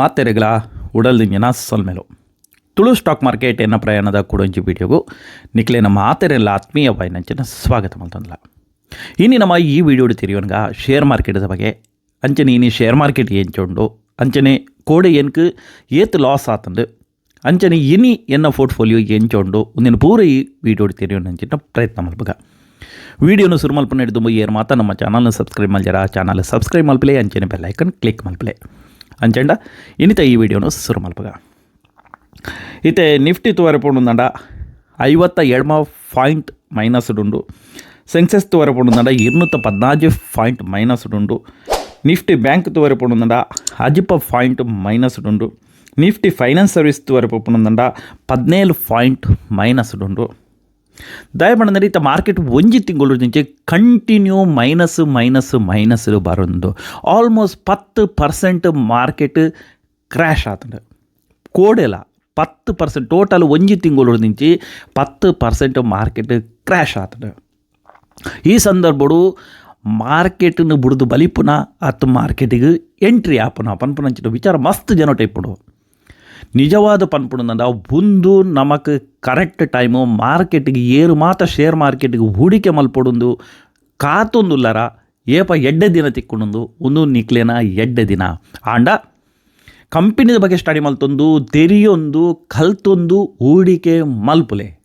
ಮಾತೆರೆಗಳ ಉಡಲ್ದಿಂಜಿನ ಸೊಲ್ಮೆಲು Tulu stock market ಎನ್ನ ಪ್ರಯಾಣದ ಕುಡಂಜಿ ವಿಡಿಯೋಗು ಆತೆರೆಲ್ಲ ಮಾತೆರೆಲ್ಲ ಆತ್ಮೀಯವಾಯಿನಂಚಿನ ಸ್ವಾಗತ ಮಲ್ತಂದ್ಲ ಇನ್ನು ನಮ್ಮ ಈ ವಿಡಿಯೋ ತಿರಿಯೋನ್ಗ ಶೇರ್ ಮಾರ್ಕೆಟ್ದ ಬಗ್ಗೆ ಅಂಚನೆ ಇನಿ ಶೇರ್ ಮಾರ್ಕೆಟ್ ಎಂಚೋಂಡು ಅಂಚನೆ ಕೋಡೆ ಎನ್ಕ್ ಏತ್ ಲಾಸ್ ಆತಂದು, ಅಂಚನೆ ಇನಿ ಎನ್ನ ಪೋರ್ಟ್ಫೋಲಿಯೋ ಎಂಚೋಂಡು ಒಂದಿನ ಪೂರ ಈ ವಿಡಿಯೋ ತಿರಿಯೋನಂಚಿನ ಪ್ರಯತ್ನ ಮಲ್ಪಗ. ವಿಡಿಯೋನ ಶುರು ಮಲ್ಪನ ಹಿಡಿದು ಏರ್ ಮಾತ ನಮ್ಮ ಚಾನಲ್ನ ಸಬ್ಸ್ಕ್ರೈಬ್ ಮಲ್ಜಾರ ಚಾನಲ್ ಸಬ್ಸ್ಕ್ರೈಬ್ ಮಲ್ಪಲೆ, ಅಂಚನೆ ಬೆಲ್ಲೈಕನ್ ಕ್ಲಿಕ್ ಮಲ್ಪಲೆ. ಅಂಚೆಂಡ ಇನ್ನಿತ ಈ ವಿಡಿಯೋನು ಶುರು ಮಲ್ಪಗ ಇತ್ತೆ ನಿಫ್ಟಿ ತೂವರೆ ಪೋಂಡುಂದಂಡ ಐವತ್ತ ಎಡ್ಮ ಪಾಯಿಂಟ್ ಮೈನಸ್ ಡುಂಡು ಸೆನ್ಸೆಸ್ ತೂವರೆ ಪೋಂಡುಂದಂಡ ಇರುನೂತ್ತ ಪದ್ನಾಲ್ಕು ಪಾಯಿಂಟ್ ಮೈನಸ್ ಡುಂಡು నిఫ్టీ బ్యాంక్ తూవరపు ఉందంట అజిప పాయింట్ మైనస్ రెండు నిఫ్టీ ఫైనాన్స్ సర్వీస్ తూవరపు ఉందంట పద్నేలు పాయింట్ మైనస్ రెండు ದಯಮಾಡಿದ್ರೆ ಈತ ಮಾರ್ಕೆಟ್ ಒಂಜಿ ತಿಂಗಳು నుంచి ಕಂಟಿನ್ಯೂ ಮೈನಸ್ ಮೈನಸ್ ಮೈನಸ್ ಬರೋದು ಆಲ್ಮೋಸ್ಟ್ ಪತ್ತು percent market crash ಆತಂಡು Kodela పత్తు percent total ಒಂಜಿ ತಿಂಗಳು నుంచి ಪತ್ತು ಪರ್ಸೆಂಟ್ ಮಾರ್ಕೆಟ್ ಕ್ರ್ಯಾಶ್ ಆತದ ಈ ಸಂದರ್ಭಡು ಮಾರ್ಕೆಟ್ನು ಬುಡ್ದು ಬಲಿಪುನ ಅತ್ತು ಮಾರ್ಕೆಟಿಗೆ ಎಂಟ್ರಿ ಆಪುನ ಪನ್ಪುನಂಚಿನ ವಿಚಾರ ಮಸ್ತ್ ಜನ ಟೈಪುಡು ನಿಜವಾದ ಪನ್ಪುಣಂದ ಒಂದು ನಮಕ್ ಕರೆಕ್ಟ್ ಟೈಮು ಮಾರ್ಕೆಟ್ಗೆ ಏರು ಮಾತ ಶೇರ್ ಮಾರ್ಕೆಟ್ಗೆ ಹೂಡಿಕೆ ಮಲ್ಪೊಡುಂದು ಕಾತೊಂದುಲ್ಲರ ಏಪ ಎಡ್ಡೆ ದಿನ ತಿಕ್ಕೊಂಡು ಒಂದು ನಿಕ್ಲೇನ ಎಡ್ಡೆ ದಿನ. ಆಂಡ, ಕಂಪನಿದ ಬಗ್ಗೆ ಸ್ಟಡಿ ಮಲ್ತೊಂದು, ತೆರಿಯೊಂದು, ಕಲ್ತೊಂದು ಹೂಡಿಕೆ ಮಲ್ಪುಲೆ.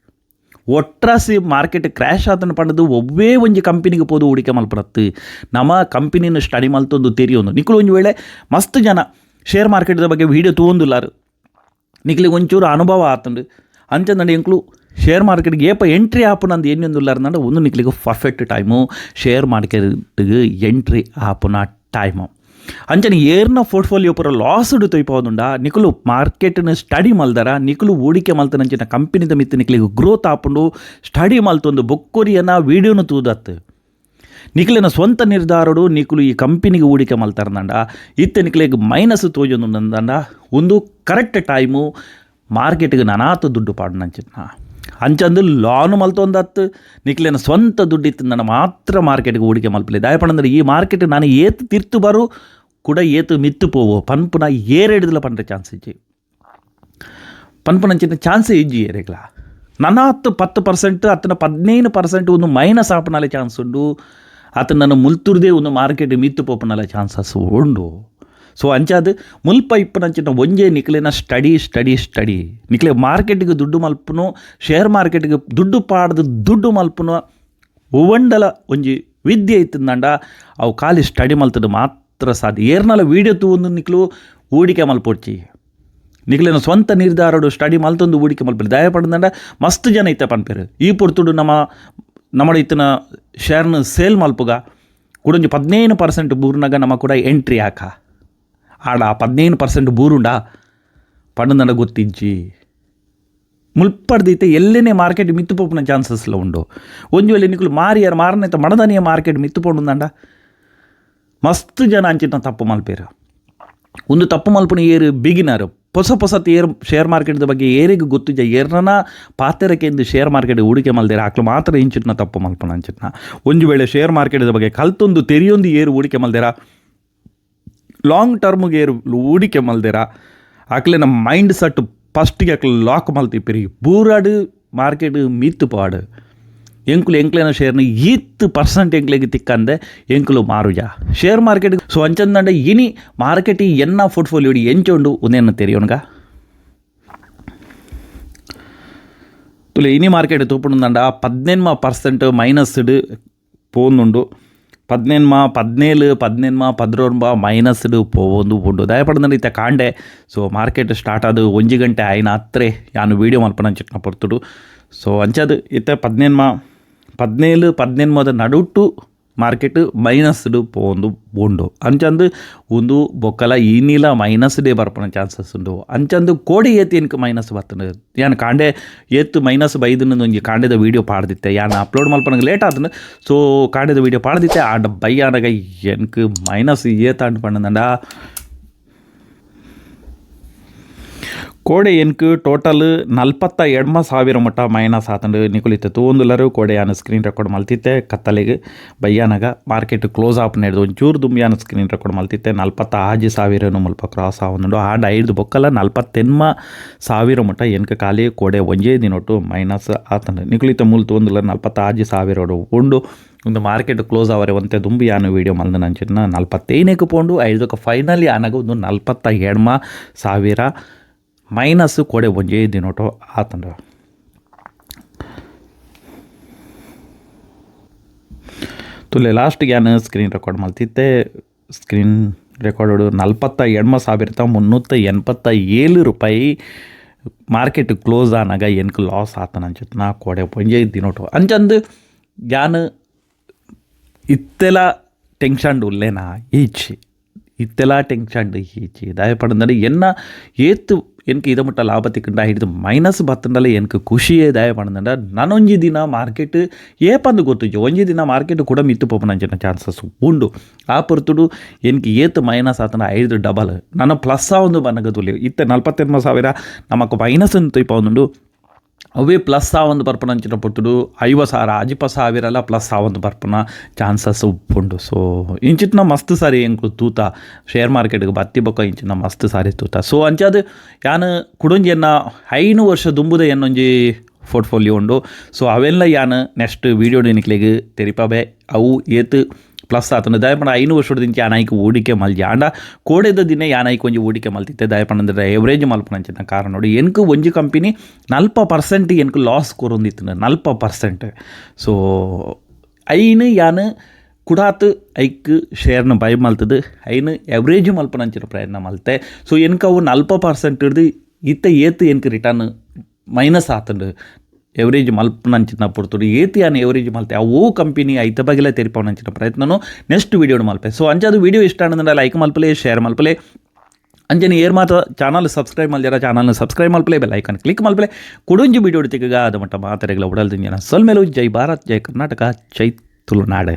ಒಟ್ರಾಸಿ ಮಾರ್ಕೆಟ್ ಕ್ರ್ಯಾಶ್ ಆತನ ಪಡೆದು ಒಬ್ಬೇ ಒಂಜಿ ಕಂಪನಿಗೆ ಪೋದು ಹೂಡಿಕೆ ಮಲ್ಪರತ್ತು. ನಮ್ಮ ಕಂಪನಿನ ಸ್ಟಡಿ ಮಲ್ತೊಂದು ತೆರಿಯೊಂದು. ನಿಕ್ಲು ಒಂಜಿ ವೇಳೆ ಮಸ್ತ್ ಜನ ಶೇರ್ ಮಾರ್ಕೆಟ್ದ ಬಗ್ಗೆ ವೀಡಿಯೋ ತಗೊಂದುಲ್ಲಾರು ನಿಕ್ಲಿಗೆ ಒಂಚೂರು ಅನುಭವ ಆತಂಡು. ಅಂಚಂದಂಡ ಎಂಕ್ಲು ಶೇರ್ ಮಾರ್ಕೆಟ್ಗೆ ಏಪ ಎಂಟ್ರಿ ಆಪುನ ಅಂದು ಏನೊಂದುಲ್ಲಾರಂದಂಡ ಒಂದು ನಿಕ್ಲಿಗೆ ಪರ್ಫೆಕ್ಟ್ ಟೈಮು ಶೇರ್ ಮಾರ್ಕೆಟ್ಗೆ ಎಂಟ್ರಿ ಆಪುನ ಟೈಮು ಅಂಚನೆ ಏರ್ನ ಪೋರ್ಟ್ಫೋಲಿಯೋ ಪೂರ ಲಾಸ್ ತೊಯ್ಪೋದುಂಡ, ನಿಕುಲು ಮಾರ್ಕೆಟ್ನ ಸ್ಟಡಿ ಮಲ್ದರ, ನಿಕುಲು ಹೂಡಿಕೆ ಮಲ್ತನಂಚಿನ ಕಂಪನಿದ ಮಿತ್ತು ನಿಕ್ಲಿಗೆ ಗ್ರೋತ್ ಆಪುಂಡು ಸ್ಟಡಿ ಮಲ್ತೊಂದು ಬೊಕ್ಕೊರಿಯನ ವೀಡಿಯೋನು ತೂದತ್ತು. ನಿಕ್ಲಿನ ಸ್ವಂತ ನಿರ್ಧಾರಡು ನಿಕುಲು ಈ ಕಂಪನಿಗೆ ಹೂಡಿಕೆ ಮಲ್ತಾರಂದಂಡ ಇತ್ತೆ ನಿಕ್ಲಿಗೆ ಮೈನಸ್ ತೋಜೊಂದುಂದಂಡ ಒಂದು ಕರೆಕ್ಟ್ ಟೈಮು ಮಾರ್ಕೆಟ್ಗೆ ನನಾತ ದುಡ್ಡು ಪಾಡ್ನಂಚಿನ ಅಂಚಂದು ಲಾನು ಮಲ್ತೊಂದತ್ತು ನಿಕ್ಲಿನ ಸ್ವಂತ ದುಡ್ಡು ನನ್ನ ಮಾತ್ರ ಮಾರ್ಕೆಟ್ಗೆ ಹೂಡಿಕೆ ಮಲ್ಪಲಿ. ದಯಪಡಂದ್ರೆ ಈ ಮಾರ್ಕೆಟ್ ನಾನು ಏತು ತಿರ್ತು ಬರು, ಕೂಡ ಏತು ಮಿತ್ತು ಪೋವು. ಪನ್ಪುನ ಏರೆಡಿದಲ ಪಂಡ್ರೆ ಚಾನ್ಸ್ ಇಜ್ಜಿ. ಪನ್ಪುನಂಚಿನ ಚಾನ್ಸ್ ಇಜ್ಜಿ ಏರೆಗ್ಲ ನನ್ನ ಹತ್ತು ಪತ್ತು ಪರ್ಸೆಂಟ್ ಹತ್ತಿನ ಪದಿನೈದು ಪರ್ಸೆಂಟ್ ಒಂದು ಮೈನಸ್ ಆಪನಾಲೆ ಚಾನ್ಸ್ ಉಂಡು. ಅತನ ನನ್ನ ಮುಲ್ತುರ್ದೇ ಒಂದು ಮಾರ್ಕೆಟ್ ಮಿತ್ತು ಪೋಪನಲ್ಲ ಚಾನ್ಸಸ್ ಉಂಡು ಸೊ ಅಂಚಾದ ಮುಲ್ಪ ಇಪ್ಪನಂಚಿನ ಒಂಜೆ ನಿಕ್ಲೆನ ಸ್ಟಡಿ ಸ್ಟಡಿ ಸ್ಟಡಿ. ನಿಕ್ಲೆ ಮಾರ್ಕೆಟ್ಗೆ ದುಡ್ಡು ಮಲ್ಪನು, ಶೇರ್ ಮಾರ್ಕೆಟ್ಗೆ ದುಡ್ಡು ಪಾಡ್ದು ದುಡ್ಡು ಮಲ್ಪನು, ಒವಂಡಲ ಒಂಜಿ ವಿದ್ಯೆ ಇತ್ತಂದಂಡ ಅವು ಖಾಲಿ ಸ್ಟಡಿ ಮಲ್ತದ ಮಾತ್ರ ಸಾಧ್ಯ. ಏರ್ನಲ ವೀಡಿಯೋ ತೂಂದು ನಿಕ್ಲು ಹೂಡಿಕೆ ಮಲ್ಪೊಡ್ಚಿ ನಿಕ್ಲಿನ ಸ್ವಂತ ನಿರ್ಧಾರಡು ಸ್ಟಡಿ ಮಲ್ತೊಂದು ಹೂಡಿಕೆ ಮಲ್ಪರು ದಯಪಡದಂಡ ಮಸ್ತ್ ಜನ ಇತ್ತ ಪನ್ಪೇರು. ಈ ಪುರ್ತುಡು ನಮ್ಮ ನಮ್ಮ ಇತ್ತಿನ ಶೇರ್ನ ಸೇಲ್ ಮಲ್ಪುಗ ಕುಡೊಂಜಿ ಪದಿನೈದು ಪರ್ಸೆಂಟ್ ಬೂರ್ನಾಗ ನಮ್ಮ ಕೂಡ ಎಂಟ್ರಿ ಹಾಕ. ಆಡ ಪದಿನೈದು ಪರ್ಸೆಂಟ್ ಬೂರುಂಡ ಪಂಡಂದ ಗೊತ್ತಿಜ್ಜಿ. ಮುಲ್ಪಡ್ದೈತೆ ಎಲ್ಲೇನೇ ಮಾರ್ಕೆಟ್ ಮಿತ್ತುಪೋಪನ ಚಾನ್ಸಸ್ಲ ಉಂಡು. ಒಂಜಿ ವೇಳೆ ನಿಕುಲು ಮಾರಿಯಾರ ಮಾರನೇತ ಮಡದನಿಯ ಮಾರ್ಕೆಟ್ ಮಿತ್ತು ಪೋಂಡುಂದಂಡ ಮಸ್ತ್ ಜನ ಅಂಚಿನ ತಪ್ಪು ಮಲ್ಪೇರು. ಒಂದು ತಪ್ಪು ಮಲ್ಪನ ಏರು ಬಿಗಿನರ್ ಹೊಸ ಹೊಸ ತೇರ್ ಶೇರ್ ಮಾರ್ಕೆಟ್ದ ಬಗ್ಗೆ ಏರಿಗೂ ಗೊತ್ತಿಜ ಏರ್ನ ಪಾತೆರಕ್ಕೆಂದು ಶೇರ್ ಮಾರ್ಕೆಟ್ ಹೂಡಿಕೆ ಮಲ್ದೇರ ಹಾಕ್ಲು ಮಾತ್ರ ಇಂಚಿಟ್ನ ತಪ್ಪು ಮಲ್ಪನ ಅಂಚಿಟ್ನ. ಒಂದು ವೇಳೆ ಶೇರ್ ಮಾರ್ಕೆಟ್ದ ಬಗ್ಗೆ ಕಲ್ತೊಂದು ತೆರಿಯೊಂದು ಏರು ಹೂಡಿಕೆ ಮಲ್ದೇರ ಲಾಂಗ್ ಟರ್ಮ್ಗೆ ಏರು ಹೂಡಿಕೆ ಮಲ್ದೇರ ಆಕ್ಲೆ ನಮ್ಮ ಮೈಂಡ್ ಸೆಟ್ ಫಸ್ಟಿಗೆ ಆಕ್ಲೆ ಲಾಕ್ ಮಲ್ತಿಪ್ಪಿರಿ ಬೂರಾಡು ಮಾರ್ಕೆಟ್ ಮಿತ್ತು ಪಾಡು ಎಂಕುಲು ಎಂಕ್ಲೇನ ಶೇರ್ನ ಈತ್ ಪರ್ಸೆಂಟ್ ಎಂಕ್ಲೆಗೆ ತಿಕ್ಕಂದೆ, ಎಂಕುಲು ಮಾರುಜ. ಶೇರ್ ಮಾರ್ಕೆಟ್ ಸೊ ಅಂಚಂದಂಡ ಇನಿ ಮಾರ್ಕೆಟ್ ಎನ್ನ ಫೋರ್ಟ್ಫೋಲಿಯೋಡಿ ಎಂಚೊಂಡು ಉನ್ನೇನು ತೆರೆಯೋನ್ಗ ಇಲ್ಲ ಇನಿ ಮಾರ್ಕೆಟ್ ತೂಪಣಂದ ಪದ್ನೆನ್ಮ ಪರ್ಸೆಂಟ್ ಮೈನಸ್ ಇಡು ಪೋನುಂಡು ಪದ್ನೆನ್ಮ ಪದ್ನೇಳು ಪದ್ನೆನ್ಮ ಪದ್ರೊಂಬ ಮೈನಸ್ ಇಡು ಪೋಂದು ಉಂಡು. ದಯಪಡದಂಡ ಇತ್ತೆ ಕಾಂಡೆ. ಸೊ ಮಾರ್ಕೆಟ್ ಸ್ಟಾರ್ಟ್ ಆದ ಒಂಜಿ ಗಂಟೆ ಆಯ್ನ ಅತ್ರೆ ಯಾನು ವೀಡಿಯೋ ಮಲ್ಪನ ಚಿಕ್ಕ ಪೊರ್ತುಡು. ಸೊ ಅಂಚದು ಇತ್ತೆ ಪದ್ನೆನ್ಮ ಪದ್ನೇಳು ಪದ್ನೆನ್ಮದ ನಡುಟು ಮಾರ್ಕೆಟ್ ಮೈನಸ್ಡ್ ಪೋಂದು ಉಂಡು ಅಂಚಂದು ಒಂದು ಬೊಕ್ಕಲ ಈನಿಲ ಮೈನಸ್ ಡೇ ಬರ್ಪನ ಚಾನ್ಸಸ್ ಉಂಡು ಅಂಚಂದು ಕೋಡಿ ಏತ್ ಏನಕ್ ಮೈನಸ್ ಬರ್ತನ ಯಾನ್ ಕಾಂಡೆ ಏತ್ ಮೈನಸ್ ಬೈದನ ಒಂಜಿ ಕಾಂಡೆದ ವೀಡಿಯೋ ಪಾಡ್ದಿತ್ತೆ ಯಾನ್ ಅಪ್ಲೋಡ್ ಮಲ್ಪನಗ ಲೇಟ್ ಆತನ ಸೊ ಕಾಂಡೆದ ವೀಡಿಯೋ ಪಾಡ್ದಿತ್ತೆ ಆಡ ಬೈಯಾನಗ ಎನ್ಕ್ ಮೈನಸ್ ಏತ್ ಅಂಡ್ ಪಂಡಂದ ಕೋಡೆ ಎನ್ಕು ಟೋಟಲ್ ನಲ್ಪತ್ತ ಎಡ್ಮ ಸಾವಿರ ಮಟ್ಟ ಮೈನಸ್ ಆತಂಡು ನಿಕುಲಿತ್ತೆ ತೂಂದುಲರು ಕೋಡೆ ಯಾನ ಸ್ಕ್ರೀನ್ ರೆಕಾರ್ಡ್ ಮಲ್ತಿತ್ತೆ. ಕತ್ತಲೆಗೆ ಬಯ್ಯಾನಾಗ ಮಾರ್ಕೆಟ್ ಕ್ಲೋಸ್ ಆಪ್ ನಡೆದು ಒಂಚೂರು ದುಂಬಿಯಾನ ಸ್ಕ್ರೀನ್ ರೆಕಾರ್ಡ್ ಮಲ್ತಿತ್ತೆ. ನಲ್ಪತ್ತ ಆಜಿ ಸಾವಿರನು ಮುಲ್ಪ ಕ್ರಾಸ್ ಆವೊಂದುಂಡು ಆ ಐದು ಬೊಕ್ಕಲ್ಲ ನಲ್ಪತ್ತೆನ್ಮ ಸಾವಿರ ಮಟ್ಟ ಎನ್ಕ ಖಾಲಿ ಕೋಡೆ ಒಂಜೇ ದಿನೊಟ್ಟು ಮೈನಸ್ ಆತಂಡು. ನಿಕುಲಿತ ಮೂಲ ತೂಂದುಲ ನಲ್ಪತ್ತ ಆಜಿ ಸಾವಿರ ಉಂಡು. ಒಂದು ಮಾರ್ಕೆಟ್ ಕ್ಲೋಸ್ ಆವರೆ ಒಂತೆ ದುಂಬಿ ಯಾನು ವೀಡಿಯೋ ಮಲ್ದ ನಂಚಿನ ನಲ್ಪತ್ತೈನಕ್ಕೆ ಪೋಂಡು. ಐದಕ್ಕೆ ಫೈನಲಿ ಆನಾಗ ಒಂದು ನಲ್ಪತ್ತ ಎಡ್ಮ ಸಾವಿರ ಮೈನಸ್ ಕೋಡೆ ಒಂಜೇ ದಿನೋಟು ಆತಂಡ ತುಲೆ ಲಾಸ್ಟ್ ಏನು ಸ್ಕ್ರೀನ್ ರೆಕಾರ್ಡ್ ಮಲ್ತಿತ್ತೆ ಸ್ಕ್ರೀನ್ ರೆಕಾರ್ಡ್ ನಲ್ಪತ್ತ ಎಣ್ಮ ಸಾವಿರದ ಮುನ್ನೂತ್ತ ಎಣ್ಪತ್ತ ಏಳು ರೂಪಾಯಿ ಮಾರ್ಕೆಟ್ ಕ್ಲೋಸ್ ಆನಾಗ ಏನಕ್ಕೆ ಲಾಸ್ ಆತನ ಅಂಚತ್ ನಾ ಕೋಡೆ ಒಂಜೇ ದಿನೋಟು ಅಂಚಂದು ಯಾನು ಇತ್ತೆಲ ಟೆನ್ಷನ್ ಉಲ್ಲೇನಾ? ಈಚೆ. ಇತ್ತೆಲ ಟೆನ್ಷನ್ ಈಚಿ. ದಯಪಡಂದ್ರೆ ಎನ್ನ ಏತು ಮುಟ್ಟ ಲಾಭ ತಿಕ್ಕಂಡ ಹಿಡಿದು ಮೈನಸ್ ಬತ್ತಂಡಲ್ಲ ಎನ್ಕೆ ಖುಷಿಯೇ ದಯಪಡಂಡ ನಾನೊಂಜಿ ದಿನ ಮಾರ್ಕೆಟ್ ಏಪಂದು ಗೊತ್ತು ಒಂಜಿ ದಿನ ಮಾರ್ಕೆಟ್ ಕೂಡ ಮಿತ್ತು ಪೋಪನಂಚಿನ ಚಾನ್ಸಸ್ ಉಂಡು. ಆ ಪೊರ್ತುಡು ಎನ್ಕೆ ಏತು ಮೈನಸ್ ಆತನ ಐದು ಡಬಲ್ ನಾನು ಪ್ಲಸ್ ಒಂದು ಬನ್ನಗದುಲಿ ಇತ್ತೆ ನಲ್ಪತ್ತೆಂಟು ಸಾವಿರ, ನಮಕ್ ಮೈನಸ್ ಅಂತ ಇಪ್ಪೊಂದುಂಡು ಅವೇ ಪ್ಲಸ್ ಒಂದು ಬರ್ಪನ ಅಂಚಿನ ಪೊರ್ತುಡು ಐವ ಸಾವಿರ ಅಜಿಪ ಸಾವಿರ ಪ್ಲಸ್ ಒಂದು ಬರ್ಪನ ಚಾನ್ಸಸ್ ಉಪ್ಪುಂಡು. ಸೊ ಇಂಚಿತ್ನ ಮಸ್ತ್ ಸಾರಿ ಎಂಕು ತೂತ ಶೇರ್ ಮಾರ್ಕೆಟ್ಗೆ ಬತ್ತಿ ಬೊಕ್ಕ ಇಂಚಿನ ಮಸ್ತ್ ಸಾರಿ ತೂತ. ಸೊ ಅಂಚಾದ ಯಾನು ಕುಡೊಂಜಿ ಎನ್ನ ಐನು ವರ್ಷ ದುಂಬುದ ಎನ್ನೊಂಜಿ ಪೋರ್ಟ್ಫೋಲಿಯೋ ಉಂಡು. ಸೊ ಅವೆಲ್ಲ ಯಾನು ನೆಕ್ಸ್ಟ್ ವೀಡಿಯೋ ನಿಕ್ಲೆಗ್ ತೆರಿಪಾಬೆ, ಅವು ಏತ್ ಪ್ಲಸ್ ಆತನ ದಯಪಣ ಐನು ವರ್ಷದಿಂದ ಯಾನಾಯ್ಕೆ ಹೂಡಿಕೆ ಮಲ್ಜಿ ಆಂಡ ಕೋಡೆದ ದಿನ ಯಾನಾಯ್ಕೆ ಒಂಜಿ ಹೂಡಿಕೆ ಮಲ್ತಿತ್ತೆ. ದಯಪಂಡ ಎವರೇಜ್ ಮಲ್ಪನಂಚಿನ ಕಾರಣ ನೋಡಿ. ಎನ್ಕು ಒಂಜಿ ಕಂಪನಿ ನಲ್ಪ ಪರ್ಸೆಂಟ್ ಎನ್ಕು ಲಾಸ್ ಕೊರೊಂದಿತ್ತು ನಲ್ಪ ಪರ್ಸೆಂಟ್ ಸೊ ಐನು ಯಾನ್ ಕುಡಾತ್ ಐಕ್ ಶೇರ್ನ ಬೈ ಮಲ್ತದು. ಐನು ಎವರೇಜ್ ಮಲ್ಪನಂಚಿನ ಪ್ರಯತ್ನ ಮಲ್ತೆ. ಸೊ ಎನ್ಕ ಅವು ನಲ್ಪ ಪರ್ಸೆಂಟ್ ಹಿಡ್ದು ಇತ್ತ ಏತ್ ಎನ್ಕು ರಿಟರ್ನ್ ಮೈನಸ್ ಆತಂಡು. ಎವರೇಜ್ ಮಲ್ಪನಂಚಿನ ಪೊರ್ತುಡು ಏತಿ ಆನ್ ಎವರೇಜ್ ಮಲ್ತೆ ಅವು ಕಂಪನಿ ಐತ ಬಗೆಲ್ಲ ತೆರಿಪವನಂಚಿನ ಪ್ರಯತ್ನನು. ನೆಕ್ಸ್ಟ್ ವೀಡಿಯೋ ಮಲ್ಪೆ ಸೊ ಅಂಚದು ವೀಡಿಯೋ ಇಷ್ಟ ಅಂದ್ರೆ ಲೈಕ್ ಮಲ್ಪಲೆ ಶೇರ್ ಮಲ್ಪಲೆ ಅಂಜನಿ ಏರ್ ಮಾತ್ರ ಚಾನಲ್ ಸಬ್ಸ್ಕ್ರೈಬ್ ಮಲ್ಜಾರ ಚಾನಲ್ನ ಸಬ್ಸ್ಕ್ರೈಬ್ ಮಲ್ಪಲೆ ಬೆಲ್ ಐಕನ್ ಕ್ಲಿಕ್ ಮಲ್ಪಲೆ ಕುಡುಂಜಿ ವೀಡಿಯೋ ತೆಗೆಗ ಅದು ಮಟ್ಟ ಮಾತರೆಗಳ ಉಡಲ್ದಿಂಜನ ಸೊಲ್ಮೇಲು ಜೈ ಭಾರತ್, ಜೈ ಕರ್ನಾಟಕ, ಜೈ ತುಳುನಾಡು.